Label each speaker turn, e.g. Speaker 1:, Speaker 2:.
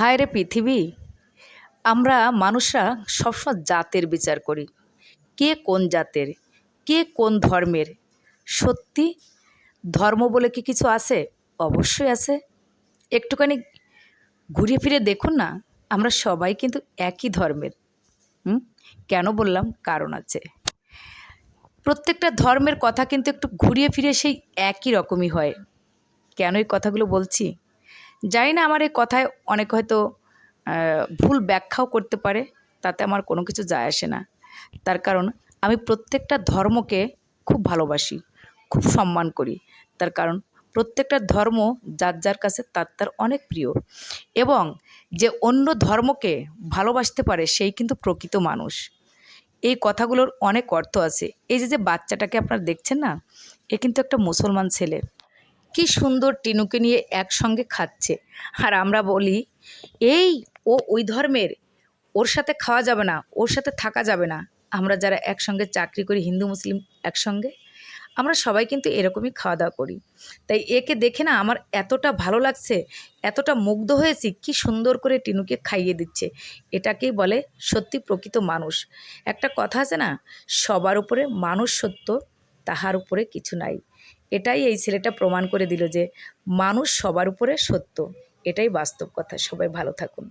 Speaker 1: হায় রে পৃথিবী। আমরা মানুষরা সবসময় জাতের বিচার করি। কে কোন জাতের, কে কোন ধর্মের। সত্যি ধর্ম বলে কি কিছু আছে? অবশ্যই আছে। একটুখানি ঘুরে ফিরে দেখুন না, আমরা সবাই কিন্তু একই ধর্মের। কেন বললাম? কারণ আছে। প্রত্যেকটা ধর্মের কথা কিন্তু একটু ঘুরিয়ে ফিরে সেই একই রকমই হয়। কেন এই কথাগুলো বলছি? জানি না আমার এই কথায় অনেক হয়তো ভুল ব্যাখ্যাও করতে পারে, তাতে আমার কোনো কিছু যায় আসে না। তার কারণ, আমি প্রত্যেকটা ধর্মকে খুব ভালোবাসি, খুব সম্মান করি। তার কারণ, প্রত্যেকটা ধর্ম যার যার কাছে তার তার অনেক প্রিয়। এবং যে অন্য ধর্মকে ভালোবাসতে পারে, সেই কিন্তু প্রকৃত মানুষ। এই কথাগুলোর অনেক অর্থ আছে। এই যে যে বাচ্চাটাকে আপনারা দেখছেন না, এ কিন্তু একটা মুসলমান ছেলে। কি সুন্দর টিনুকে নিয়ে একসঙ্গে খাচ্ছে। আর আমরা বলি, এই, ও ওই ধর্মের। ওর সাথে খাওয়া যাবে না, ওর সাথে থাকা যাবে না। আমরা যারা একসঙ্গে চাকরি করি, হিন্দু, মুসলিম একসঙ্গে, আমরা সবাই কিন্তু এরকমই খাওয়া দাওয়া করি। তাই একে দেখে না আমার এতটা ভালো লাগছে, এতটা মুগ্ধ হয়েছি, কি সুন্দর করে টিনুকে খাইয়ে দিচ্ছে। এটাকেই বলে সত্যি প্রকৃত মানুষ। একটা কথা আছে না, সবার উপরে মানুষ সত্য, তাহার উপরে কিছু নাই। এটাই এই ছেলেটা প্রমাণ করে দিল যে মানুষ সবার উপরে সত্য। এটাই বাস্তব কথা। সবাই ভালো থাকুন।